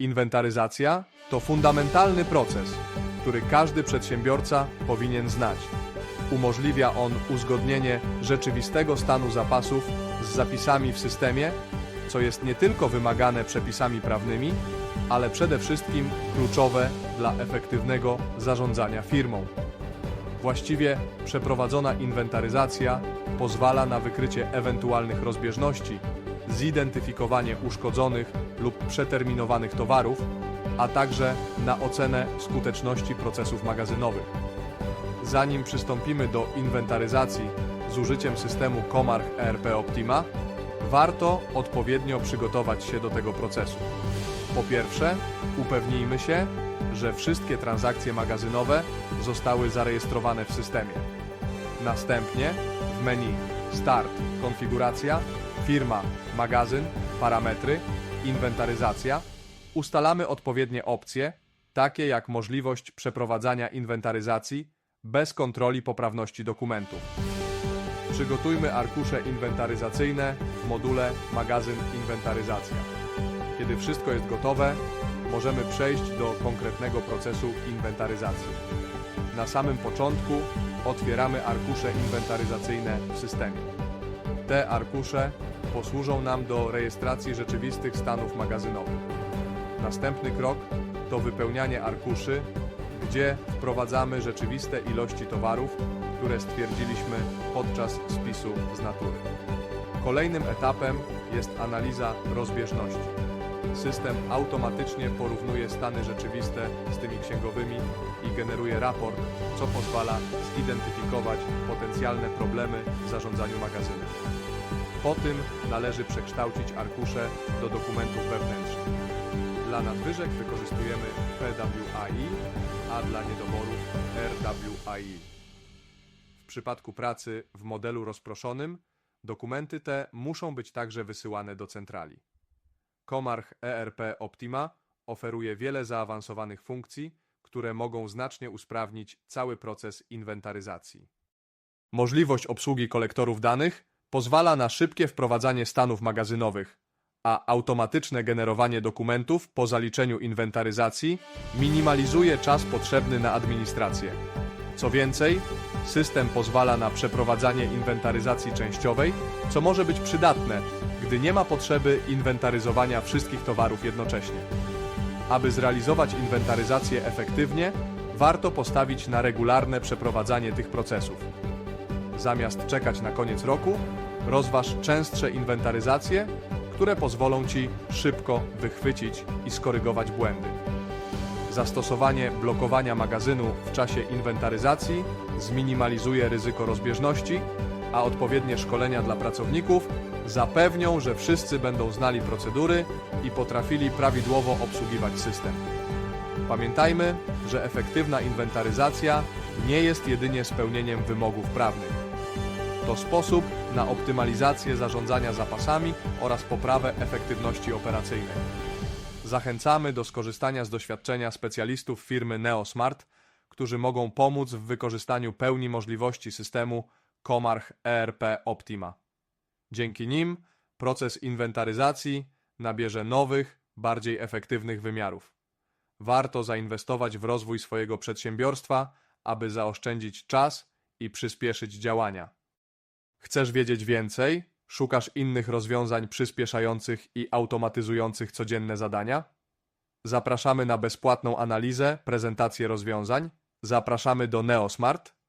Inwentaryzacja to fundamentalny proces, który każdy przedsiębiorca powinien znać. Umożliwia on uzgodnienie rzeczywistego stanu zapasów z zapisami w systemie, co jest nie tylko wymagane przepisami prawnymi, ale przede wszystkim kluczowe dla efektywnego zarządzania firmą. Właściwie przeprowadzona inwentaryzacja pozwala na wykrycie ewentualnych rozbieżności, zidentyfikowanie uszkodzonych lub przeterminowanych towarów, a także na ocenę skuteczności procesów magazynowych. Zanim przystąpimy do inwentaryzacji z użyciem systemu Comarch ERP Optima, warto odpowiednio przygotować się do tego procesu. Po pierwsze, upewnijmy się, że wszystkie transakcje magazynowe zostały zarejestrowane w systemie. Następnie w menu Start, Konfiguracja, Firma, Magazyn, Parametry, Inwentaryzacja ustalamy odpowiednie opcje, takie jak możliwość przeprowadzania inwentaryzacji bez kontroli poprawności dokumentów. Przygotujmy arkusze inwentaryzacyjne w module Magazyn Inwentaryzacja. Kiedy wszystko jest gotowe, możemy przejść do konkretnego procesu inwentaryzacji. Na samym początku otwieramy arkusze inwentaryzacyjne w systemie. Te arkusze posłużą nam do rejestracji rzeczywistych stanów magazynowych. Następny krok to wypełnianie arkuszy, gdzie wprowadzamy rzeczywiste ilości towarów, które stwierdziliśmy podczas spisu z natury. Kolejnym etapem jest analiza rozbieżności. System automatycznie porównuje stany rzeczywiste z tymi księgowymi i generuje raport, co pozwala zidentyfikować potencjalne problemy w zarządzaniu magazynem. Po tym należy przekształcić arkusze do dokumentów wewnętrznych. Dla nadwyżek wykorzystujemy PWAI, a dla niedoborów RWAI. W przypadku pracy w modelu rozproszonym, dokumenty te muszą być także wysyłane do centrali. Comarch ERP Optima oferuje wiele zaawansowanych funkcji, które mogą znacznie usprawnić cały proces inwentaryzacji. Możliwość obsługi kolektorów danych pozwala na szybkie wprowadzanie stanów magazynowych, a automatyczne generowanie dokumentów po zaliczeniu inwentaryzacji minimalizuje czas potrzebny na administrację. Co więcej, system pozwala na przeprowadzanie inwentaryzacji częściowej, co może być przydatne, gdy nie ma potrzeby inwentaryzowania wszystkich towarów jednocześnie. Aby zrealizować inwentaryzację efektywnie, warto postawić na regularne przeprowadzanie tych procesów. Zamiast czekać na koniec roku, rozważ częstsze inwentaryzacje, które pozwolą Ci szybko wychwycić i skorygować błędy. Zastosowanie blokowania magazynu w czasie inwentaryzacji zminimalizuje ryzyko rozbieżności, a odpowiednie szkolenia dla pracowników zapewnią, że wszyscy będą znali procedury i potrafili prawidłowo obsługiwać system. Pamiętajmy, że efektywna inwentaryzacja nie jest jedynie spełnieniem wymogów prawnych. To sposób na optymalizację zarządzania zapasami oraz poprawę efektywności operacyjnej. Zachęcamy do skorzystania z doświadczenia specjalistów firmy Neosmart, którzy mogą pomóc w wykorzystaniu pełni możliwości systemu Comarch ERP Optima. Dzięki nim proces inwentaryzacji nabierze nowych, bardziej efektywnych wymiarów. Warto zainwestować w rozwój swojego przedsiębiorstwa, aby zaoszczędzić czas i przyspieszyć działania. Chcesz wiedzieć więcej? Szukasz innych rozwiązań przyspieszających i automatyzujących codzienne zadania? Zapraszamy na bezpłatną analizę, prezentację rozwiązań. Zapraszamy do Neosmart